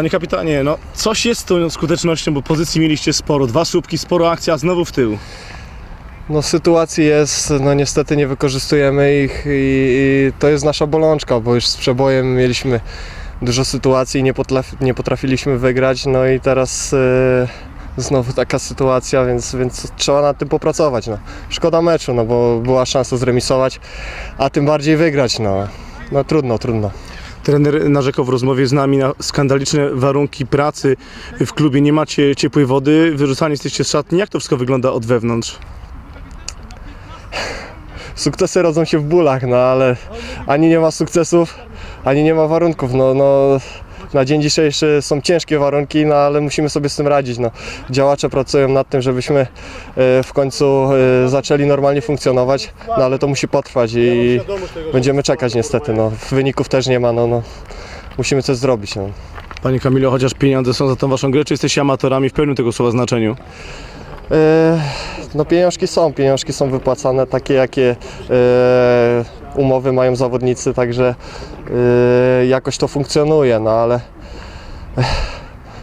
Panie kapitanie, no coś jest z tą skutecznością, bo pozycji mieliście sporo, dwa słupki, sporo akcji, a znowu w tył. No sytuacji jest, no niestety nie wykorzystujemy ich i, i to jest nasza bolączka, bo już z przebojem mieliśmy dużo sytuacji i nie, potraf, nie potrafiliśmy wygrać, no i teraz e, znowu taka sytuacja, więc, więc trzeba nad tym popracować. No. Szkoda meczu, no bo była szansa zremisować, a tym bardziej wygrać, no. No trudno, trudno. Trener narzekał w rozmowie z nami na skandaliczne warunki pracy w klubie. Nie macie ciepłej wody, wyrzucani jesteście z szatni. Jak to wszystko wygląda od wewnątrz? sukcesy rodzą się w bólach, no ale ani nie ma sukcesów, ani nie ma warunków. No, no, na dzień dzisiejszy są ciężkie warunki, no ale musimy sobie z tym radzić. No. Działacze pracują nad tym, żebyśmy e, w końcu e, zaczęli normalnie funkcjonować, no ale to musi potrwać i będziemy czekać niestety. No. Wyników też nie ma, no, no. musimy coś zrobić. No. Panie Kamilu, chociaż pieniądze są za tą waszą grę, czy jesteście amatorami w pełnym tego słowa znaczeniu? E, No pieniążki są, pieniążki są wypłacane takie jakie umowy mają zawodnicy, także e, jakoś to funkcjonuje, no ale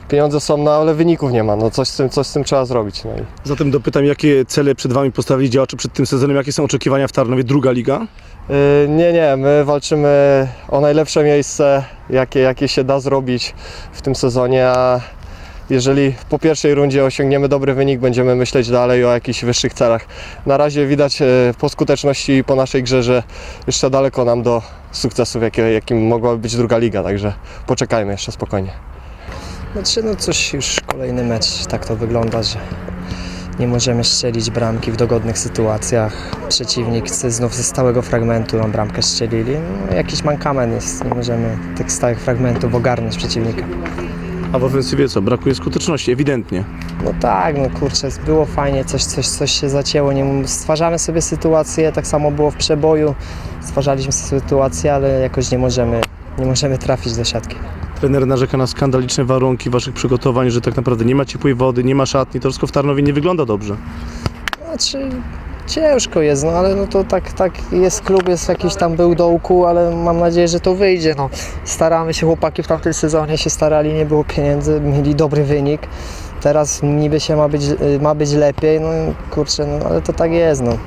pieniądze są, no ale wyników nie ma, no coś z tym, coś z tym trzeba zrobić. No i, Zatem dopytam, jakie cele przed wami postawili działacze przed tym sezonem? Jakie są oczekiwania w Tarnowie? Druga liga? e, nie, nie, my walczymy o najlepsze miejsce, jakie, jakie się da zrobić w tym sezonie, a jeżeli po pierwszej rundzie osiągniemy dobry wynik, będziemy myśleć dalej o jakichś wyższych celach. Na razie widać e, po skuteczności i po naszej grze, że jeszcze daleko nam do sukcesów, jakim mogłaby być druga liga, także poczekajmy jeszcze spokojnie. Znaczy, no coś już kolejny mecz tak to wygląda, że nie możemy strzelić bramki w dogodnych sytuacjach. Przeciwnik chce znów ze stałego fragmentu nam bramkę strzelili. No, jakiś mankament jest, nie możemy tych stałych fragmentów ogarnąć przeciwnika. A w ofensywie co? Brakuje skuteczności, ewidentnie. No tak, no kurczę, było fajnie, coś, coś, coś się zacięło, nie, stwarzamy sobie sytuację, tak samo było w przeboju, stwarzaliśmy sobie sytuację, ale jakoś nie możemy, nie możemy trafić do siatki. Trener narzeka na skandaliczne warunki waszych przygotowań, że tak naprawdę nie ma ciepłej wody, nie ma szatni. To wszystko w Tarnowie nie wygląda dobrze. Znaczy ciężko jest, no ale no to tak, tak jest klub, jest jakiś tam był dołku, ale mam nadzieję, że to wyjdzie. No. Staramy się, chłopaki w tamtym sezonie się starali, nie było pieniędzy, mieli dobry wynik. Teraz niby się ma być, y, ma być lepiej, no kurczę, no ale to tak jest, no.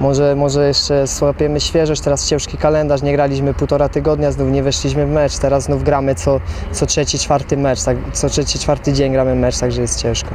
Może, może jeszcze słapiemy świeżość, teraz ciężki kalendarz, nie graliśmy półtora tygodnia, znów nie weszliśmy w mecz, teraz znów gramy co, co trzeci, czwarty mecz, tak, co trzeci, czwarty dzień gramy mecz, także jest ciężko.